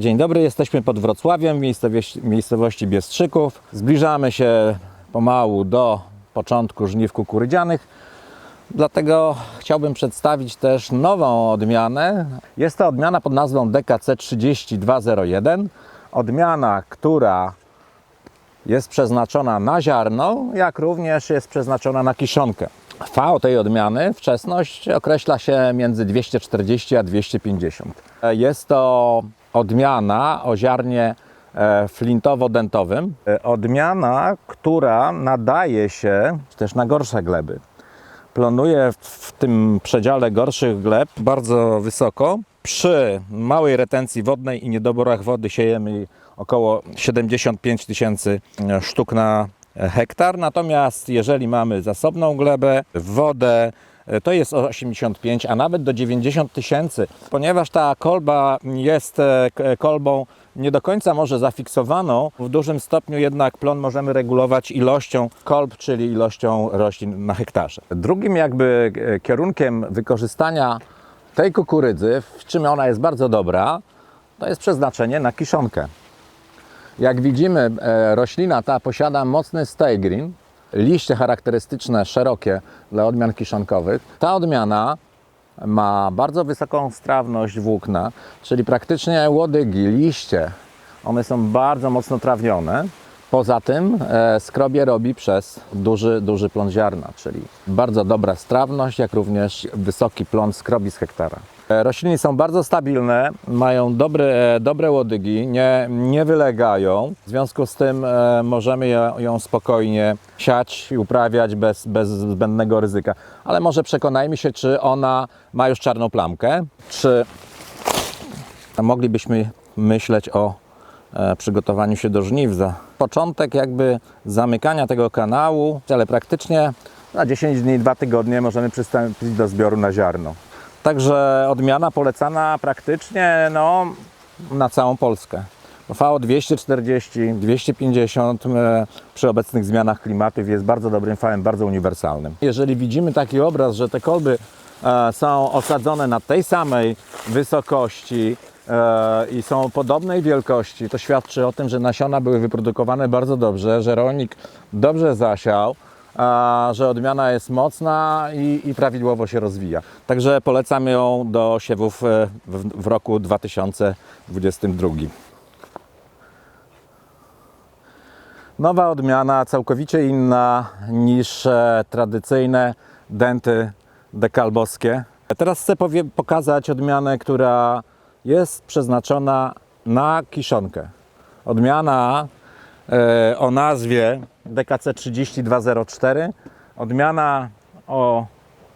Dzień dobry, jesteśmy pod Wrocławiem, w miejscowości, Biestrzyków. Zbliżamy się pomału do początku żniw kukurydzianych. Dlatego chciałbym przedstawić też nową odmianę. Jest to odmiana pod nazwą DKC 3201. Odmiana, która jest przeznaczona na ziarno, jak również jest przeznaczona na kiszonkę. V tej odmiany, wczesność określa się między 240 a 250. Jest to odmiana o ziarnie e, flintowo-dentowym. E, Odmiana, która nadaje się też na gorsze gleby. Plonuje w- tym przedziale gorszych gleb bardzo wysoko. Przy małej retencji wodnej i niedoborach wody siejemy około 75 tysięcy e, sztuk na hektar. Natomiast jeżeli mamy zasobną glebę, wodę, to jest 85, a nawet do 90 tysięcy, ponieważ ta kolba jest e, k- kolbą nie do końca może zafiksowaną. W dużym stopniu jednak plon możemy regulować ilością kolb, czyli ilością roślin na hektarze. Drugim jakby e, kierunkiem wykorzystania tej kukurydzy, w czym ona jest bardzo dobra, to jest przeznaczenie na kiszonkę. Jak widzimy, e, roślina ta posiada mocny stay-green, liście charakterystyczne, szerokie dla odmian kiszonkowych. Ta odmiana ma bardzo wysoką strawność włókna, czyli praktycznie łodygi, liście, one są bardzo mocno trawnione. Poza tym e, skrobie robi przez duży, duży plon ziarna, czyli bardzo dobra strawność, jak również wysoki plon skrobi z hektara. E, Rośliny są bardzo stabilne, mają dobre, dobre łodygi, nie, nie wylegają. W związku z tym e, możemy ją, spokojnie siać i uprawiać bez, bez zbędnego ryzyka. Ale może przekonajmy się, czy ona ma już czarną plamkę, czy moglibyśmy myśleć o e, przygotowaniu się do żniw. Za początek jakby zamykania tego kanału, ale praktycznie na 10 dni, 2 tygodnie możemy przystąpić do zbioru na ziarno. Także odmiana polecana praktycznie no, na całą Polskę. VO 240, 250 e, przy obecnych zmianach klimatów jest bardzo dobrym fałem, bardzo uniwersalnym. Jeżeli widzimy taki obraz, że te kolby e, są osadzone na tej samej wysokości i są podobnej wielkości, to świadczy o tym, że nasiona były wyprodukowane bardzo dobrze, że rolnik dobrze zasiał, że odmiana jest mocna i, i prawidłowo się rozwija. Także polecam ją do siewów e, w, w roku 2022. Nowa odmiana, całkowicie inna niż e, tradycyjne denty dekalbowskie. Teraz chcę pokazać odmianę, która jest przeznaczona na kiszonkę. Odmiana e, o nazwie DKC 3204. Odmiana o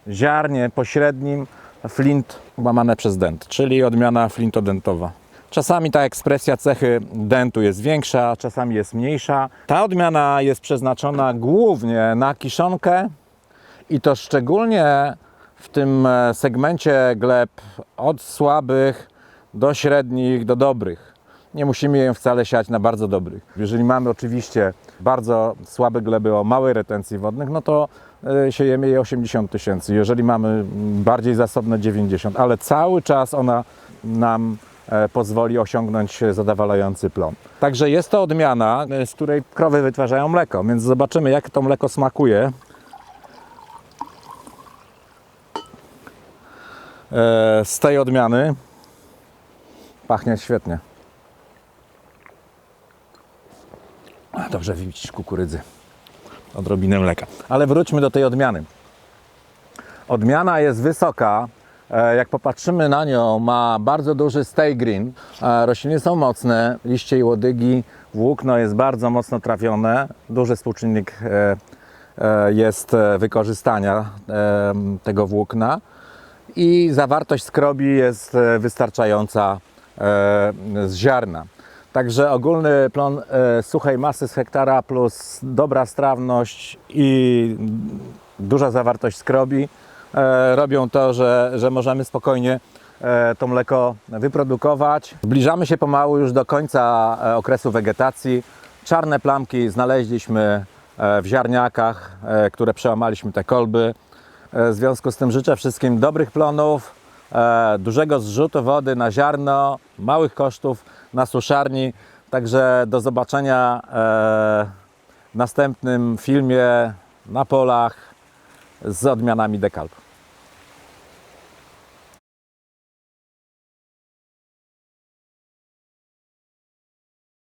ziarnie pośrednim flint łamane przez dent, czyli odmiana flintodentowa. Czasami ta ekspresja cechy dentu jest większa, czasami jest mniejsza. Ta odmiana jest przeznaczona głównie na kiszonkę i to szczególnie w tym e, segmencie gleb od słabych do średnich, do dobrych. Nie musimy je wcale siać na bardzo dobrych. Jeżeli mamy oczywiście bardzo słabe gleby o małej retencji wodnych, no to e, siejemy je 80 tysięcy. Jeżeli mamy bardziej zasobne 90, ale cały czas ona nam e, pozwoli osiągnąć zadowalający plon. Także jest to odmiana, e, z której krowy wytwarzają mleko, więc zobaczymy jak to mleko smakuje. Z tej odmiany pachnie świetnie. Dobrze wybić kukurydzy. Odrobinę mleka. Ale wróćmy do tej odmiany. Odmiana jest wysoka. E, Jak popatrzymy na nią, ma bardzo duży stay green. E, Rośliny są mocne, liście i łodygi, włókno jest bardzo mocno trawione. Duży współczynnik e, jest wykorzystania tego włókna i zawartość skrobi jest wystarczająca z ziarna. Także ogólny plon e, suchej masy z hektara plus dobra strawność i duża zawartość skrobi e, robią to, że, że możemy spokojnie e, to mleko wyprodukować. Zbliżamy się pomału już do końca e, okresu wegetacji. Czarne plamki znaleźliśmy e, w ziarniakach, e, które przełamaliśmy te kolby. E, W związku z tym życzę wszystkim dobrych plonów, e, dużego zrzutu wody na ziarno, małych kosztów na suszarni. Także do zobaczenia e, w następnym filmie na polach z odmianami dekalb.